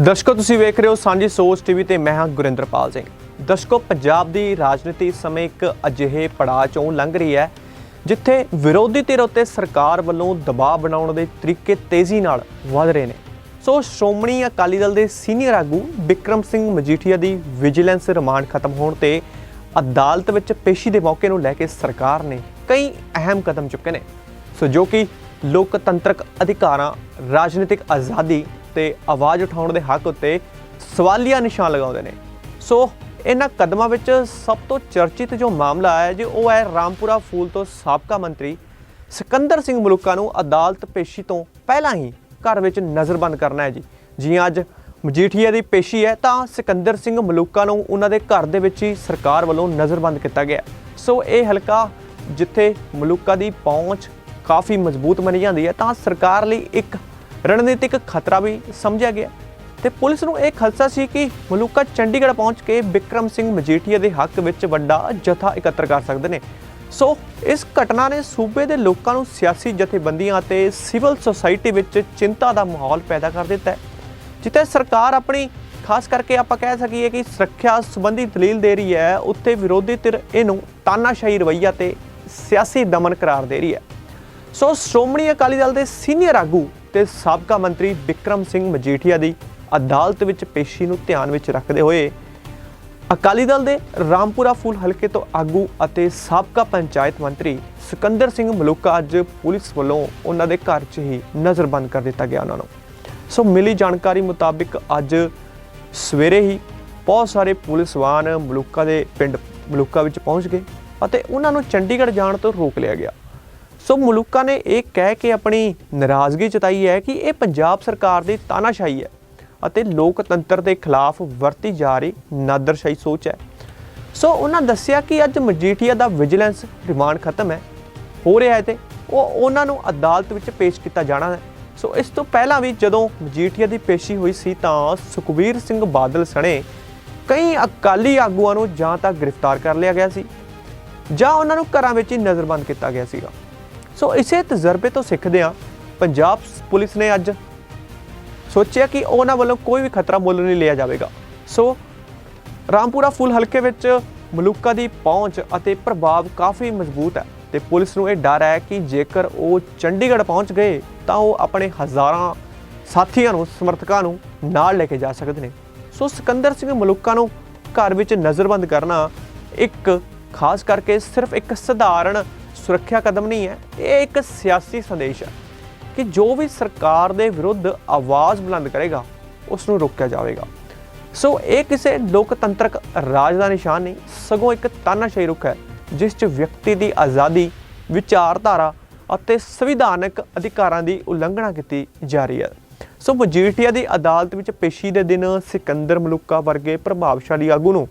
ਦਰਸ਼ਕੋ, ਤੁਸੀਂ ਵੇਖ ਰਹੇ ਹੋ ਸਾਂਝੀ ਸੋਚ ਟੀਵੀ ਤੇ ਮੈਂ ਹਾਂ ਗੁਰਿੰਦਰਪਾਲ ਸਿੰਘ। ਦਰਸ਼ਕੋ, ਪੰਜਾਬ ਦੀ ਰਾਜਨੀਤੀ ਇਸ ਸਮੇਂ ਇੱਕ ਅਜਿਹੇ ਪੜਾਅ ਚੋਂ ਲੰਘ ਰਹੀ ਹੈ, ਜਿੱਥੇ ਵਿਰੋਧੀ ਧਿਰ ਉੱਤੇ ਸਰਕਾਰ ਵੱਲੋਂ ਦਬਾਅ ਬਣਾਉਣ ਦੇ ਤਰੀਕੇ ਤੇਜ਼ੀ ਨਾਲ ਵਧ ਰਹੇ ਨੇ। ਸੋ, ਸ਼੍ਰੋਮਣੀ ਅਕਾਲੀ ਦਲ ਦੇ ਸੀਨੀਅਰ ਆਗੂ ਵਿਕਰਮ ਸਿੰਘ ਮਜੀਠੀਆ ਦੀ ਵਿਜੀਲੈਂਸ ਰਿਮਾਂਡ ਖਤਮ ਹੋਣ ਤੇ ਅਦਾਲਤ ਵਿੱਚ ਪੇਸ਼ੀ ਦੇ ਮੌਕੇ ਨੂੰ ਲੈ ਕੇ ਸਰਕਾਰ ਨੇ ਕਈ ਅਹਿਮ ਕਦਮ ਚੁੱਕੇ ਨੇ। ਸੋ, ਜੋ ਕਿ ਲੋਕਤੰਤਰਕ ਅਧਿਕਾਰਾਂ, ਰਾਜਨੀਤਿਕ ਆਜ਼ਾਦੀ ਤੇ ਆਵਾਜ਼ ਉਠਾਉਣ ਦੇ ਹੱਕ ਉੱਤੇ ਸਵਾਲੀਆ ਨਿਸ਼ਾਨ ਲਗਾਉਂਦੇ ਨੇ। ਸੋ ਇਹਨਾਂ ਕਦਮਾਂ ਵਿੱਚ ਸਭ ਤੋਂ ਚਰਚਿਤ ਜੋ ਮਾਮਲਾ ਹੈ ਜੀ, ਉਹ ਹੈ ਰਾਮਪੁਰਾ ਫੂਲ ਤੋਂ ਸਾਬਕਾ ਮੰਤਰੀ ਸਿਕੰਦਰ ਸਿੰਘ ਮਲੂਕਾ ਨੂੰ ਅਦਾਲਤ ਪੇਸ਼ੀ ਤੋਂ ਪਹਿਲਾਂ ਹੀ ਘਰ ਵਿੱਚ ਨਜ਼ਰਬੰਦ ਕਰਨਾ ਹੈ ਜੀ। ਜੀ ਅੱਜ ਮਜੀਠੀਆ ਦੀ ਪੇਸ਼ੀ ਹੈ, ਤਾਂ ਸਿਕੰਦਰ ਸਿੰਘ ਮਲੂਕਾ ਨੂੰ ਉਹਨਾਂ ਦੇ ਘਰ ਦੇ ਵਿੱਚ ਹੀ ਸਰਕਾਰ ਵੱਲੋਂ ਨਜ਼ਰਬੰਦ ਕੀਤਾ ਗਿਆ। ਸੋ ਇਹ ਹਲਕਾ ਜਿੱਥੇ ਮਲੂਕਾ ਦੀ ਪਹੁੰਚ ਕਾਫੀ ਮਜ਼ਬੂਤ ਮੰਨੀ ਜਾਂਦੀ ਹੈ, ਤਾਂ ਸਰਕਾਰ ਲਈ ਇੱਕ ਰਣਨੀਤਿਕ ਖਤਰਾ ਵੀ ਸਮਝਿਆ ਗਿਆ ਤੇ ਪੁਲਿਸ ਨੂੰ ਇਹ ਖਲਸਾ ਸੀ ਕਿ ਮਲੂਕਾ ਚੰਡੀਗੜ੍ਹ ਪਹੁੰਚ ਕੇ ਵਿਕਰਮ ਸਿੰਘ ਮਜੀਠੀਆ ਦੇ ਹੱਕ ਵਿੱਚ ਵੱਡਾ ਜਥਾ ਇਕੱਤਰ ਕਰ ਸਕਦੇ ਨੇ। ਸੋ ਇਸ ਘਟਨਾ ਨੇ ਸੂਬੇ ਦੇ ਲੋਕਾਂ ਨੂੰ ਸਿਆਸੀ ਜਥੇਬੰਦੀਆਂ ਅਤੇ ਸਿਵਲ ਸੁਸਾਇਟੀ ਵਿੱਚ ਚਿੰਤਾ ਦਾ ਮਾਹੌਲ ਪੈਦਾ ਕਰ ਦਿੱਤਾ ਹੈ, ਜਿੱਥੇ ਸਰਕਾਰ ਆਪਣੀ, ਖਾਸ ਕਰਕੇ ਆਪਾਂ ਕਹਿ ਸਕੀਏ ਕਿ ਸੁਰੱਖਿਆ ਸੰਬੰਧੀ ਦਲੀਲ ਦੇ ਰਹੀ ਹੈ, ਉੱਥੇ ਵਿਰੋਧੀ ਧਿਰ ਇਹਨੂੰ ਤਾਨਾਸ਼ਾਹੀ ਰਵੱਈਆ ਤੇ ਸਿਆਸੀ ਦਮਨ ਕਰਾਰ ਦੇ ਰਹੀ ਹੈ। ਸੋ ਸ਼੍ਰੋਮਣੀ ਅਕਾਲੀ ਦਲ ਦੇ ਸੀਨੀਅਰ ਆਗੂ ਤੇ ਸਾਬਕਾ ਮੰਤਰੀ ਵਿਕਰਮ ਸਿੰਘ ਮਜੀਠੀਆ ਦੀ ਅਦਾਲਤ ਵਿੱਚ ਪੇਸ਼ੀ ਨੂੰ ਧਿਆਨ ਵਿੱਚ ਰੱਖਦੇ ਹੋਏ ਅਕਾਲੀ ਦਲ ਦੇ ਰਾਮਪੁਰਾ ਫੂਲ ਹਲਕੇ ਤੋਂ ਆਗੂ ਅਤੇ ਸਾਬਕਾ ਪੰਚਾਇਤ ਮੰਤਰੀ ਸਿਕੰਦਰ ਸਿੰਘ ਮਲੂਕਾ ਅੱਜ ਪੁਲਿਸ ਵੱਲੋਂ ਉਹਨਾਂ ਦੇ ਘਰ 'ਚ ਹੀ ਨਜ਼ਰਬੰਦ ਕਰ ਦਿੱਤਾ ਗਿਆ ਉਹਨਾਂ ਨੂੰ। ਸੋ ਮਿਲੀ ਜਾਣਕਾਰੀ ਮੁਤਾਬਿਕ ਅੱਜ ਸਵੇਰੇ ਹੀ ਬਹੁਤ ਸਾਰੇ ਪੁਲਿਸ ਵਾਹਨ ਮਲੂਕਾ ਦੇ ਪਿੰਡ ਮਲੂਕਾ ਵਿੱਚ ਪਹੁੰਚ ਗਏ ਅਤੇ ਉਹਨਾਂ ਨੂੰ ਚੰਡੀਗੜ੍ਹ ਜਾਣ ਤੋਂ ਰੋਕ ਲਿਆ ਗਿਆ। ਸੋ ਮਲੂਕਾ ਨੇ ਇਹ ਕਹਿ ਕੇ ਆਪਣੀ ਨਾਰਾਜ਼ਗੀ ਜਤਾਈ ਹੈ ਕਿ ਇਹ ਪੰਜਾਬ ਸਰਕਾਰ ਦੀ ਤਾਨਾਸ਼ਾਹੀ ਹੈ ਅਤੇ ਲੋਕਤੰਤਰ ਦੇ ਖਿਲਾਫ ਵਰਤੀ ਜਾ ਰਹੀ ਨਾਦਰਸ਼ਾਹੀ ਸੋਚ ਹੈ। ਸੋ ਉਹਨਾਂ ਦੱਸਿਆ ਕਿ ਅੱਜ ਮਜੀਠੀਆ ਦਾ ਵਿਜੀਲੈਂਸ ਰਿਮਾਂਡ ਖਤਮ ਹੈ। ਹੋ ਰਿਹਾ ਹੈ ਤੇ ਉਹ ਉਹਨਾਂ ਨੂੰ ਅਦਾਲਤ ਵਿੱਚ ਪੇਸ਼ ਕੀਤਾ ਜਾਣਾ ਹੈ। ਸੋ ਇਸ ਤੋਂ ਪਹਿਲਾਂ ਵੀ ਜਦੋਂ ਮਜੀਠੀਆ ਦੀ ਪੇਸ਼ੀ ਹੋਈ ਸੀ ਤਾਂ ਸੁਖਬੀਰ ਸਿੰਘ ਬਾਦਲ ਸਣੇ ਕਈ ਅਕਾਲੀ ਆਗੂਆਂ ਨੂੰ ਜਾਂ ਤਾਂ ਗ੍ਰਿਫਤਾਰ ਕਰ ਲਿਆ ਗਿਆ ਸੀ ਜਾਂ ਉਹਨਾਂ ਨੂੰ ਘਰਾਂ ਵਿੱਚ ਹੀ ਨਜ਼ਰਬੰਦ ਕੀਤਾ ਗਿਆ ਸੀਗਾ। ਸੋ ਇਸੇ ਤਜਰਬੇ ਤੋਂ ਸਿੱਖਦੇ ਹਾਂ, ਪੰਜਾਬ ਪੁਲਿਸ ਨੇ ਅੱਜ ਸੋਚਿਆ ਕਿ ਉਹਨਾਂ ਵੱਲੋਂ ਕੋਈ ਵੀ ਖਤਰਾ ਮੁੱਲ ਨਹੀਂ ਲਿਆ ਜਾਵੇਗਾ। ਸੋ ਰਾਮਪੁਰਾ ਫੁੱਲ ਹਲਕੇ ਵਿੱਚ ਮਲੂਕਾ ਦੀ ਪਹੁੰਚ ਅਤੇ ਪ੍ਰਭਾਵ ਕਾਫੀ ਮਜ਼ਬੂਤ ਹੈ ਤੇ ਪੁਲਿਸ ਨੂੰ ਇਹ ਡਰ ਹੈ ਕਿ ਜੇਕਰ ਉਹ ਚੰਡੀਗੜ੍ਹ ਪਹੁੰਚ ਗਏ ਤਾਂ ਉਹ ਆਪਣੇ ਹਜ਼ਾਰਾਂ ਸਾਥੀਆਂ ਨੂੰ, ਸਮਰਥਕਾਂ ਨੂੰ ਨਾਲ ਲੈ ਕੇ ਜਾ ਸਕਦੇ ਨੇ। ਸੋ ਸਿਕੰਦਰ ਸਿੰਘ ਮਲੂਕਾ ਨੂੰ ਘਰ ਵਿੱਚ ਨਜ਼ਰਬੰਦ ਕਰਨਾ ਇੱਕ ਖਾਸ ਕਰਕੇ ਸਿਰਫ ਇੱਕ ਸਧਾਰਨ ਸੁਰੱਖਿਆ ਕਦਮ ਨਹੀਂ ਹੈ, ਇਹ ਇੱਕ ਸਿਆਸੀ ਸੰਦੇਸ਼ ਹੈ ਕਿ ਜੋ ਵੀ ਸਰਕਾਰ ਦੇ ਵਿਰੁੱਧ ਆਵਾਜ਼ ਬੁਲੰਦ ਕਰੇਗਾ ਉਸ ਨੂੰ ਰੋਕਿਆ ਜਾਵੇਗਾ। ਸੋ ਇਹ ਕਿਸੇ ਲੋਕਤੰਤਰਕ ਰਾਜ ਦਾ ਨਿਸ਼ਾਨ ਨਹੀਂ, ਸਗੋਂ ਇੱਕ ਤਾਨਾਸ਼ਾਹੀ ਰੁਖ ਹੈ, ਜਿਸ 'ਚ ਵਿਅਕਤੀ ਦੀ ਆਜ਼ਾਦੀ, ਵਿਚਾਰਧਾਰਾ ਅਤੇ ਸੰਵਿਧਾਨਕ ਅਧਿਕਾਰਾਂ ਦੀ ਉਲੰਘਣਾ ਕੀਤੀ ਜਾ ਰਹੀ ਹੈ। ਸੋ ਮਜੀਠੀਆ ਦੀ ਅਦਾਲਤ ਵਿੱਚ ਪੇਸ਼ੀ ਦੇ ਦਿਨ ਸਿਕੰਦਰ ਮਲੂਕਾ ਵਰਗੇ ਪ੍ਰਭਾਵਸ਼ਾਲੀ ਆਗੂ ਨੂੰ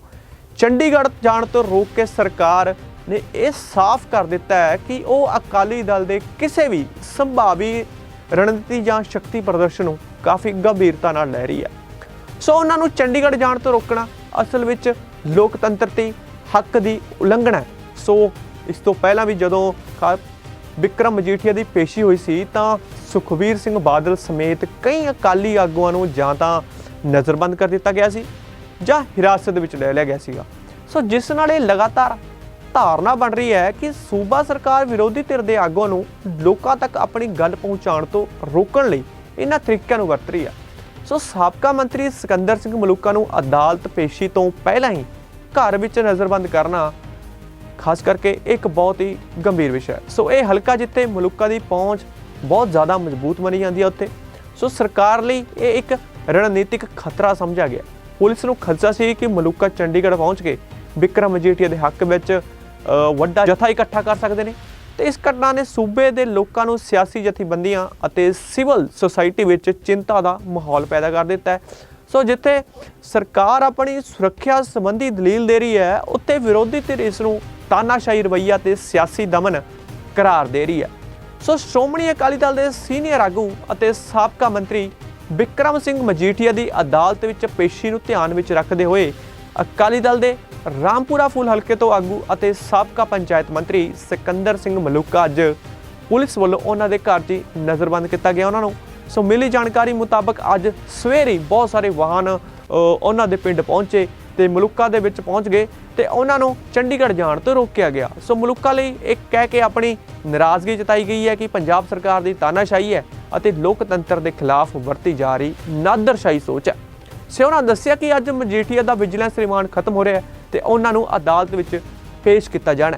ਚੰਡੀਗੜ੍ਹ ਜਾਣ ਤੋਂ ਰੋਕ ਕੇ ਸਰਕਾਰ ਨੇ ਇਹ ਸਾਫ਼ ਕਰ ਦਿੱਤਾ ਹੈ ਕਿ ਉਹ ਅਕਾਲੀ ਦਲ ਦੇ ਕਿਸੇ ਵੀ ਸੰਭਾਵੀ ਰਣਨੀਤੀ ਜਾਂ ਸ਼ਕਤੀ ਪ੍ਰਦਰਸ਼ਨ ਨੂੰ ਕਾਫੀ ਗੰਭੀਰਤਾ ਨਾਲ ਲੈ ਰਹੀ ਹੈ। ਸੋ ਉਹਨਾਂ ਨੂੰ ਚੰਡੀਗੜ੍ਹ ਜਾਣ ਤੋਂ ਰੋਕਣਾ ਅਸਲ ਵਿੱਚ ਲੋਕਤੰਤਰ ਤੇ ਹੱਕ ਦੀ ਉਲੰਘਣਾ ਹੈ। ਸੋ ਇਸ ਤੋਂ ਪਹਿਲਾਂ ਵੀ ਜਦੋਂ ਖਾ- ਵਿਕਰਮ ਮਜੀਠੀਆ ਦੀ ਪੇਸ਼ੀ ਹੋਈ ਸੀ ਤਾਂ ਸੁਖਬੀਰ ਸਿੰਘ ਬਾਦਲ ਸਮੇਤ ਕਈ ਅਕਾਲੀ ਆਗੂਆਂ ਨੂੰ ਜਾਂ ਤਾਂ ਨਜ਼ਰਬੰਦ ਕਰ ਦਿੱਤਾ ਗਿਆ ਸੀ ਜਾਂ ਹਿਰਾਸਤ ਵਿੱਚ ਲੈ ਲਿਆ ਗਿਆ ਸੀਗਾ। ਸੋ ਜਿਸ ਨਾਲ ਇਹ ਲਗਾਤਾਰ ਧਾਰਨਾ ਬਣ ਰਹੀ ਹੈ ਕਿ ਸੂਬਾ ਸਰਕਾਰ ਵਿਰੋਧੀ ਧਿਰ ਦੇ ਆਗੂਆਂ ਨੂੰ ਲੋਕਾਂ ਤੱਕ ਆਪਣੀ ਗੱਲ ਪਹੁੰਚਾਉਣ ਤੋਂ ਰੋਕਣ ਲਈ ਇਹਨਾਂ ਤਰੀਕਿਆਂ ਨੂੰ ਵਰਤ ਰਹੀ ਹੈ। ਸੋ ਸਾਬਕਾ ਮੰਤਰੀ ਸਿਕੰਦਰ ਸਿੰਘ ਮਲੂਕਾ ਨੂੰ ਅਦਾਲਤ ਪੇਸ਼ੀ ਤੋਂ ਪਹਿਲਾਂ ਹੀ ਘਰ ਵਿੱਚ ਨਜ਼ਰਬੰਦ ਕਰਨਾ, ਖਾਸ ਕਰਕੇ ਇੱਕ ਬਹੁਤ ਹੀ ਗੰਭੀਰ ਵਿਸ਼ਾ ਹੈ। ਸੋ ਇਹ ਹਲਕਾ ਜਿੱਥੇ ਮਲੂਕਾ ਦੀ ਪਹੁੰਚ ਬਹੁਤ ਜ਼ਿਆਦਾ ਮਜ਼ਬੂਤ ਮੰਨੀ ਜਾਂਦੀ ਹੈ ਉੱਥੇ, ਸੋ ਸਰਕਾਰ ਲਈ ਇਹ ਇੱਕ ਰਣਨੀਤਿਕ ਖਤਰਾ ਸਮਝਿਆ ਗਿਆ ਪੁਲਿਸ ਨੂੰ ਖਦਸ਼ਾ ਸੀ ਕਿ ਮਲੂਕਾ ਚੰਡੀਗੜ੍ਹ ਪਹੁੰਚ ਕੇ ਵਿਕਰਮ ਮਜੀਠੀਆ ਦੇ ਹੱਕ ਵਿੱਚ ਵੱਡਾ ਜਥਾ ਇਕੱਠਾ ਕਰ ਸਕਦੇ ਨੇ। ਤੇ ਇਸ ਘਟਨਾ ਨੇ ਸੂਬੇ ਦੇ ਲੋਕਾਂ ਨੂੰ ਸਿਆਸੀ ਜਥੇਬੰਦੀਆਂ ਅਤੇ ਸਿਵਲ ਸੁਸਾਇਟੀ ਵਿੱਚ ਚਿੰਤਾ ਦਾ ਮਾਹੌਲ ਪੈਦਾ ਕਰ ਦਿੱਤਾ ਹੈ। ਸੋ ਜਿੱਥੇ ਸਰਕਾਰ ਆਪਣੀ ਸੁਰੱਖਿਆ ਸੰਬੰਧੀ ਦਲੀਲ ਦੇ ਰਹੀ ਹੈ, ਉੱਥੇ ਵਿਰੋਧੀ ਧਿਰ ਇਸ ਨੂੰ ਤਾਨਾਸ਼ਾਹੀ ਰਵੱਈਆ ਤੇ ਸਿਆਸੀ ਦਮਨ ਕਰਾਰ ਦੇ ਰਹੀ ਹੈ। ਸੋ ਸ਼੍ਰੋਮਣੀ ਅਕਾਲੀ ਦਲ ਦੇ ਸੀਨੀਅਰ ਆਗੂ ਅਤੇ ਸਾਬਕਾ ਮੰਤਰੀ ਵਿਕਰਮ ਸਿੰਘ ਮਜੀਠੀਆ ਦੀ ਅਦਾਲਤ ਵਿੱਚ ਪੇਸ਼ੀ ਨੂੰ ਧਿਆਨ ਵਿੱਚ ਰੱਖਦੇ ਹੋਏ ਅਕਾਲੀ ਦਲ ਦੇ ਰਾਮਪੁਰਾ ਫੂਲ ਹਲਕੇ ਤੋਂ ਆਗੂ ਅਤੇ ਸਾਬਕਾ ਪੰਚਾਇਤ ਮੰਤਰੀ ਸਿਕੰਦਰ ਸਿੰਘ ਮਲੂਕਾ ਅੱਜ ਪੁਲਿਸ ਵੱਲੋਂ ਉਹਨਾਂ ਦੇ ਘਰ 'ਚ ਨਜ਼ਰਬੰਦ ਕੀਤਾ ਗਿਆ ਉਹਨਾਂ ਨੂੰ। ਸੋ ਮਿਲੀ ਜਾਣਕਾਰੀ ਮੁਤਾਬਕ ਅੱਜ ਸਵੇਰੇ ਬਹੁਤ ਸਾਰੇ ਵਾਹਨ ਉਹਨਾਂ ਦੇ ਪਿੰਡ ਪਹੁੰਚੇ ਤੇ ਮਲੂਕਾ ਦੇ ਵਿੱਚ ਪਹੁੰਚ ਗਏ ਤੇ ਉਹਨਾਂ ਨੂੰ ਚੰਡੀਗੜ੍ਹ ਜਾਣ ਤੋਂ ਰੋਕਿਆ ਗਿਆ। ਸੋ ਮਲੂਕਾ ਲਈ ਇੱਕ ਕਹਿ ਕੇ ਆਪਣੀ ਨਾਰਾਜ਼ਗੀ ਜਤਾਈ ਗਈ ਹੈ ਕਿ ਪੰਜਾਬ ਸਰਕਾਰ ਦੀ ਤਾਨਾਸ਼ਾਹੀ ਹੈ ਅਤੇ ਲੋਕਤੰਤਰ ਦੇ ਖਿਲਾਫ ਵਰਤੀ ਜਾ ਰਹੀ ਨਾਦਰਸ਼ਾਹੀ ਸੋਚ ਹੈ। ਸਿਉਣਾ ਦੱਸਿਆ ਕਿ ਅੱਜ ਮਜੀਠੀਆ ਦਾ ਵਿਜੀਲੈਂਸ ਰਿਮਾਂਡ ਖਤਮ ਹੋ ਰਿਹਾ ਹੈ ਤੇ ਉਹਨਾਂ ਨੂੰ ਅਦਾਲਤ ਵਿੱਚ ਪੇਸ਼ ਕੀਤਾ ਜਾਣਾ